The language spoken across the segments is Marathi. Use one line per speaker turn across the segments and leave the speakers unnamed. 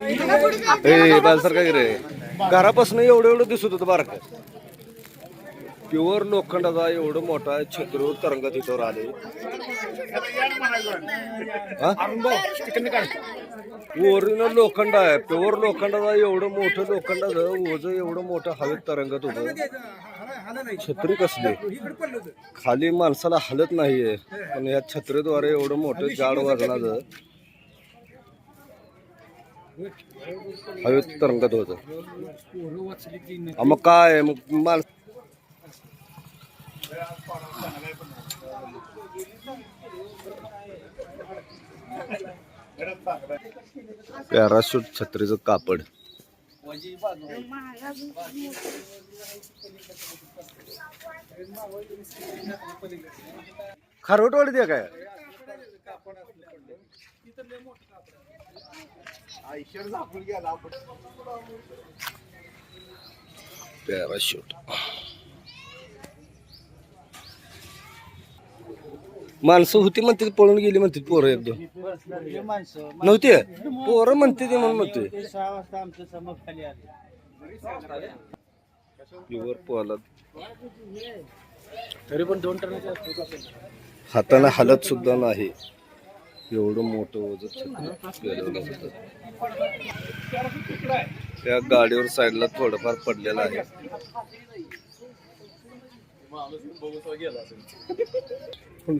ए बालसारखा रे. घरापासून एवढं एवढं दिसत होतं बारक. प्युअर लोखंडाचा एवढं मोठा छत्रीवर तरंगत इथवर आले. ओरिजिनल लोखंड आहे. प्युअर लोखंडाचा एवढं मोठं लोखंडाचं ओझ एवढं मोठं हवेत तरंगत होतं. छत्री कसली? खाली माणसाला हलत नाहीये. पण या छत्रीद्वारे एवढं मोठं जाड वजनाचं हवेत तरंगत होत. मग काय मग माण पॅराशूट छत्रीचं कापड. खारवटवाडी द्या काय? पॅराशूट माणसं होती म्हणते पळून गेली म्हणते पोरं एकदम नव्हती? पोरं म्हणते ते म्हणून म्हणते प्युअर पोलाद.
तरी पण दोन
हाताने हलत सुद्धा नाही. एवढं मोठं होतं. त्या गाडीवर साईडला थोडंफार पडलेलं आहे.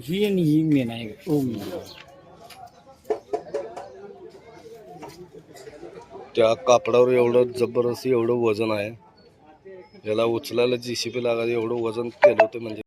ही आणि ही मेन आहे.
त्या कापडावर एवढं जबरदस्त एवढं वजन आहे. याला उचलायला जीसीपी लागायचं एवढं वजन केलं होतं म्हणजे